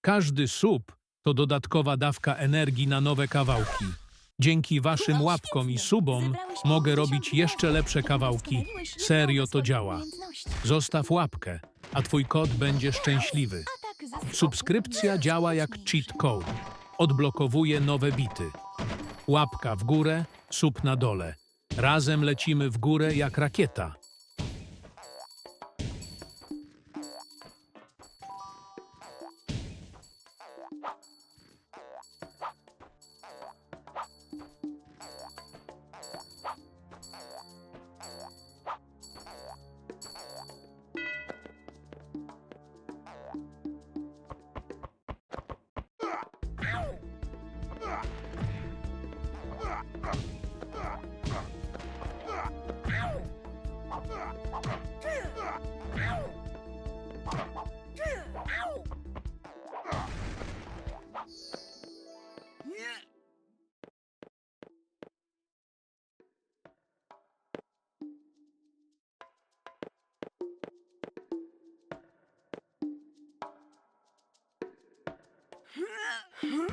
Każdy sub to dodatkowa dawka energii na nowe kawałki. Dzięki waszym łapkom i subom mogę robić jeszcze lepsze kawałki. Serio to działa. Zostaw łapkę, a twój kot będzie szczęśliwy. Subskrypcja działa jak cheat code. Odblokowuje nowe bity. Łapka w górę, sub na dole. Razem lecimy w górę jak rakieta. you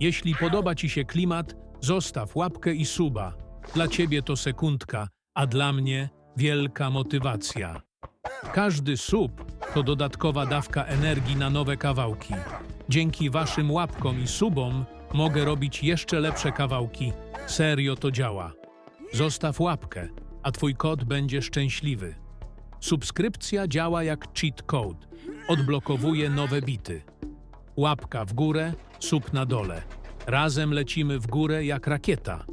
Jeśli podoba Ci się klimat, zostaw łapkę i suba. Dla Ciebie to sekundka, a dla mnie wielka motywacja. Każdy sub to dodatkowa dawka energii na nowe kawałki. Dzięki Waszym łapkom i subom mogę robić jeszcze lepsze kawałki. Serio to działa. Zostaw łapkę, a Twój kot będzie szczęśliwy. Subskrypcja działa jak cheat code. Odblokowuje nowe bity. Łapka w górę, sub na dole. Razem lecimy w górę jak rakieta.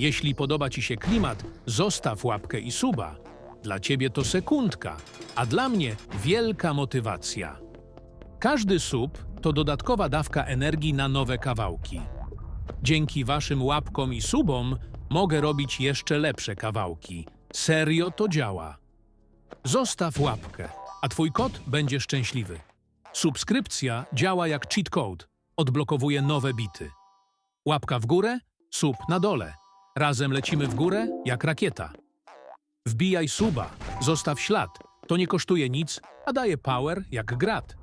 Jeśli podoba Ci się klimat, zostaw łapkę i suba. Dla Ciebie to sekundka, a dla mnie wielka motywacja. Każdy sub to dodatkowa dawka energii na nowe kawałki. Dzięki Waszym łapkom i subom mogę robić jeszcze lepsze kawałki. Serio to działa. Zostaw łapkę, a Twój kot będzie szczęśliwy. Subskrypcja działa jak cheat code, odblokowuje nowe bity. Łapka w górę, sub na dole. Razem lecimy w górę jak rakieta. Wbijaj suba, zostaw ślad. To nie kosztuje nic, a daje power jak grat.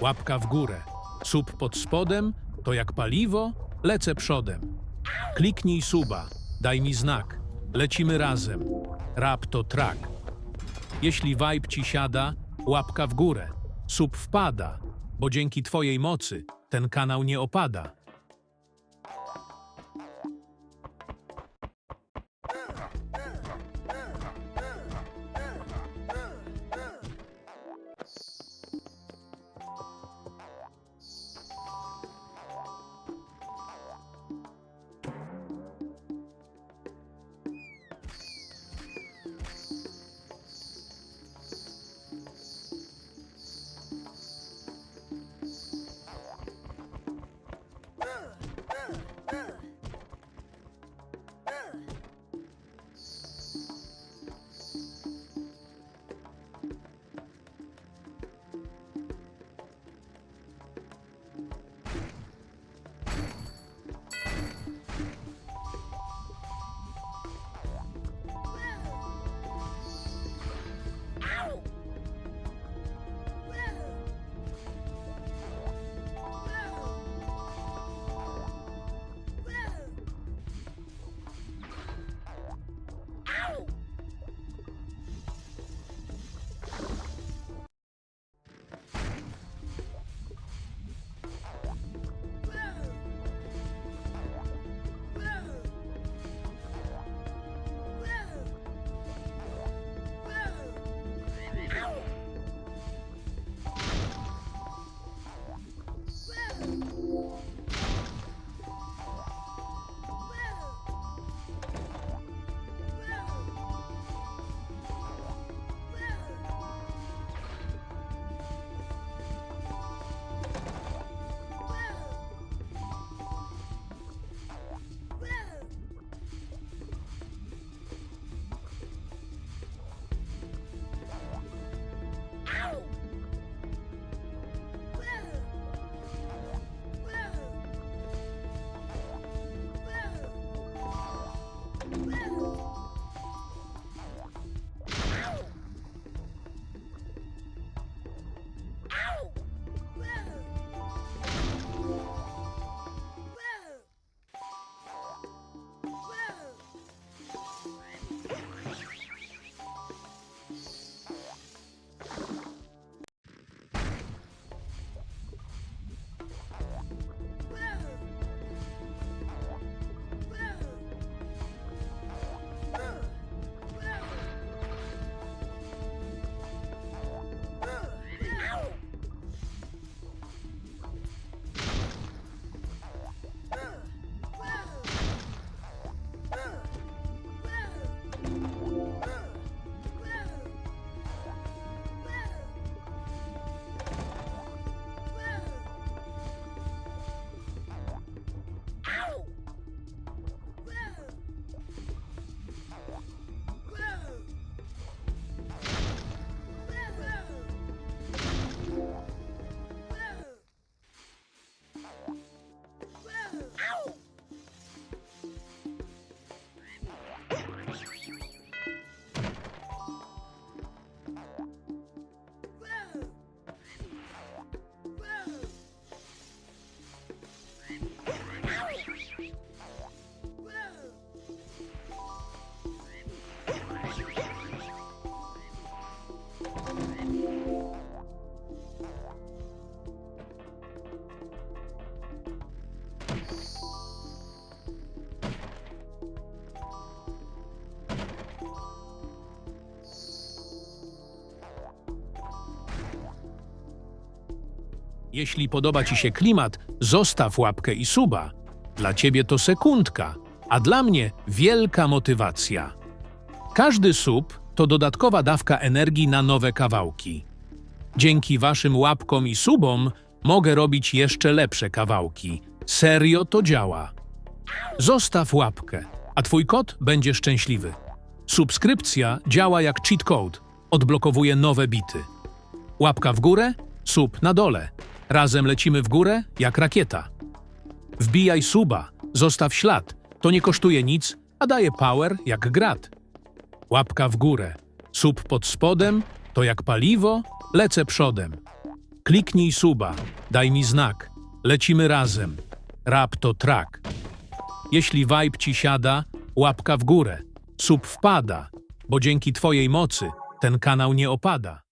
Łapka w górę, sub pod spodem, to jak paliwo, lecę przodem. Kliknij suba, daj mi znak. Lecimy razem. Rap to track. Jeśli vibe ci siada, łapka w górę. Sub wpada, bo dzięki twojej mocy ten kanał nie opada. Jeśli podoba Ci się klimat, zostaw łapkę i suba. Dla Ciebie to sekundka, a dla mnie wielka motywacja. Każdy sub to dodatkowa dawka energii na nowe kawałki. Dzięki waszym łapkom i subom mogę robić jeszcze lepsze kawałki. Serio to działa. Zostaw łapkę, a twój kot będzie szczęśliwy. Subskrypcja działa jak cheat code, odblokowuje nowe bity. Łapka w górę, sub na dole. Razem lecimy w górę jak rakieta. Wbijaj suba, zostaw ślad. To nie kosztuje nic, a daje power jak grat. Łapka w górę, sub pod spodem, to jak paliwo, lecę przodem. Kliknij suba, daj mi znak. Lecimy razem. Rap to track. Jeśli vibe ci siada, łapka w górę. Sub wpada, bo dzięki twojej mocy ten kanał nie opada.